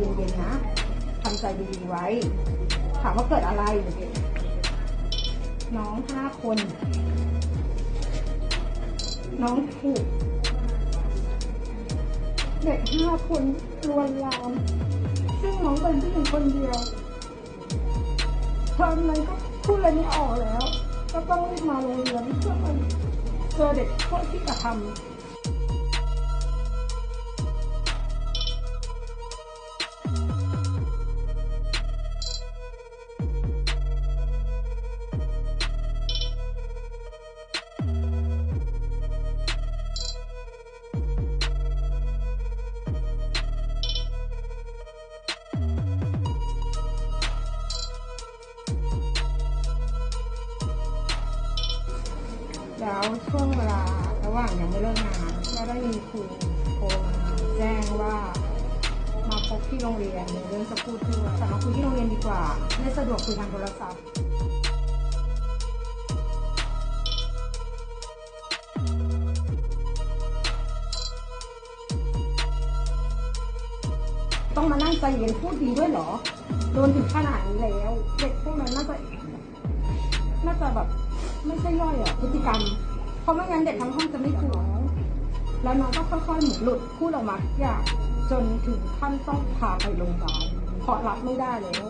เย็นๆนะทำใจดีๆไว้ ถามว่าเกิดอะไร น้องห้าคน น้องถูกเด็กห้าคนลวนลาม ซึ่งน้องเป็นผู้หญิงคนเดียวตอนนั้นก็พูดอะไรไม่ออกแล้ว ก็ต้องรีบมาโรงเรียนเพื่อมาเจอเด็กพวกที่กระทำ แล้วช่วงเวลาระหว่างยังไม่เลิกงานก็ได้มีครูโทรมาแจ้งว่า มาพบที่โรงเรียนมีเรื่องจะพูดด้วยแต่มาคุยที่โรงเรียนดีกว่าไม่สะดวกคุยทางโทรศัพท์ต้องมานั่งใจเย็นพูดดีด้วยเหรอ โดนถึงขนาดนี้แล้ว เด็กพวกนั้นน่าจะ ไม่ใช่ย่อยอะพฤติกรรม เพราะไม่งั้นเด็กทั้งห้องจะไม่กลัวแล้วน้องก็ค่อยๆหมุนหลุดพูดออกมาทุกอย่างจนถึงขั้นต้องพาไปโรงพยาบาลเพราะรับไม่ได้แล้ว